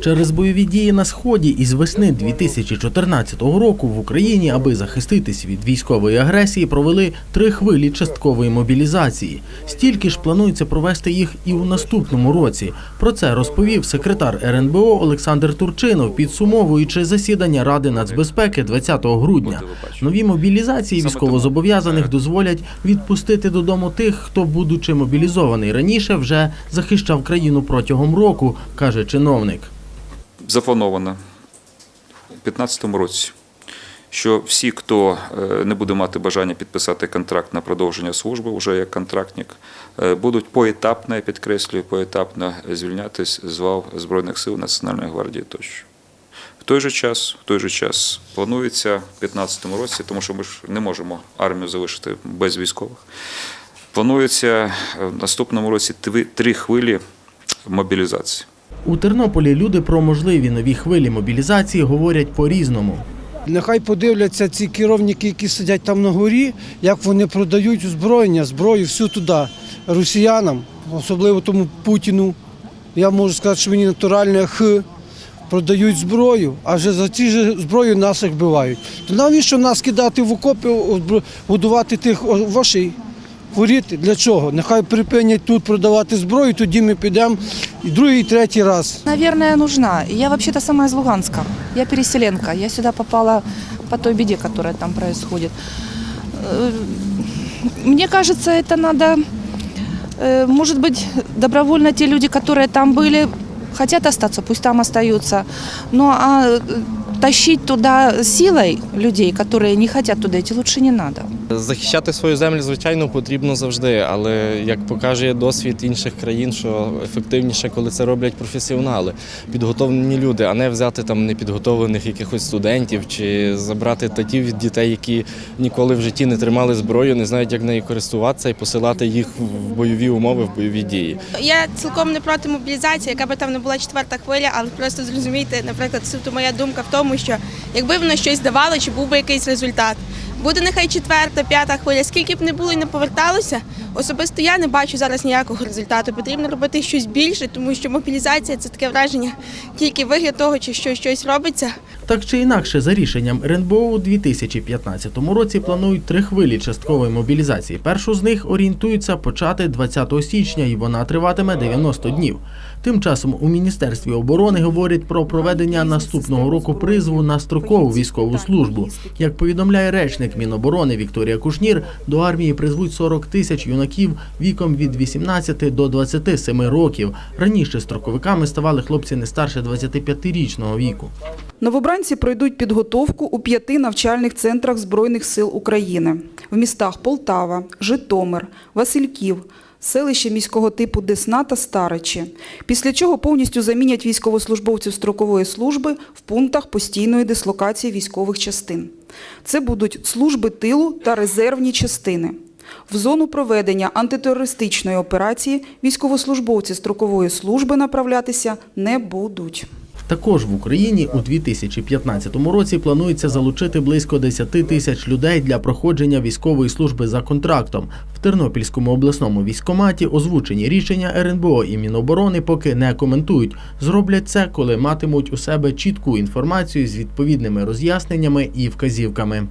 Через бойові дії на сході із весни 2014 року в Україні, аби захиститись від військової агресії, провели три хвилі часткової мобілізації. Стільки ж планується провести їх і у наступному році. Про це розповів секретар РНБО Олександр Турчинов, підсумовуючи засідання Ради нацбезпеки 20 грудня. Нові мобілізації військовозобов'язаних дозволять відпустити додому тих, хто, будучи мобілізований раніше, вже захищав країну протягом року, каже чиновник. Заплановано у 2015 році, що всі, хто е, не буде мати бажання підписати контракт на продовження служби, вже як контрактник, е, будуть поетапно, я підкреслюю, поетапно звільнятись з лав Збройних сил Національної гвардії тощо. В той же час, в той же час планується в 2015 році, тому що ми ж не можемо армію залишити без військових. Планується е, в наступному році три- три хвилі мобілізації. У Тернополі люди про можливі нові хвилі мобілізації говорять по-різному. Нехай подивляться ці керівники, які сидять там на горі, як вони продають озброєння, зброю всю туди, росіянам, особливо тому Путіну. Я можу сказати, що мені натуральне х продають зброю, а вже за ці ж зброю наших вбивають. То навіщо нас кидати в окопи, годувати тих вошей? Хворіти для чого? Нехай припинять тут продавати зброю, тоді ми підемо і другий, і третій раз. Наверное, нужна. Я вообще-то сама из Луганска. Я переселенка. Я сюда попала по той беде, которая там происходит. Э, Мне кажется, это надо, э, может быть, добровольно те люди, которые там были, хотят остаться, пусть там остаются. Ну а э, тащить туда силой людей, которые не хотят туда идти, лучше не надо. Захищати свою землю, звичайно, потрібно завжди, але як показує досвід інших країн, що ефективніше, коли це роблять професіонали, підготовлені люди, а не взяти там непідготовлених якихось студентів чи забрати татів від дітей, які ніколи в житті не тримали зброю, не знають, як нею користуватися, і посилати їх в бойові умови, в бойові дії. Я цілком не проти мобілізації, яка би там не була четверта хвиля, але просто зрозумійте, наприклад, суто моя думка в тому, що якби воно щось давало, чи був би якийсь результат. Буде нехай четверта, п'ята хвиля, скільки б не було і не поверталося, особисто я не бачу зараз ніякого результату. Потрібно робити щось більше, тому що мобілізація це таке враження, тільки вигляд того, чи що щось робиться. Так чи інакше, за рішенням РНБО у 2015 році планують три хвилі часткової мобілізації. Першу з них орієнтуються почати 20 січня, і вона триватиме 90 днів. Тим часом у міністерстві оборони говорять про проведення наступного року призову на строкову військову службу. Як повідомляє речник Міноборони Вікторія Кушнір, до армії призвуть 40 тисяч юнаків віком від 18 до 27 років. Раніше строковиками ставали хлопці не старше 25-річного віку. Новобранці пройдуть підготовку у п'яти навчальних центрах Збройних сил України в містах Полтава, Житомир, Васильків, селище міського типу Десна та Старичі, після чого повністю замінять військовослужбовців строкової служби в пунктах постійної дислокації військових частин. Це будуть служби тилу та резервні частини. В зону проведення антитерористичної операції військовослужбовці строкової служби направлятися не будуть. Також в Україні у 2015 році планується залучити близько 10 тисяч людей для проходження військової служби за контрактом. В Тернопільському обласному військоматі озвучені рішення РНБО і Міноборони поки не коментують. Зроблять це, коли матимуть у себе чітку інформацію з відповідними роз'ясненнями і вказівками.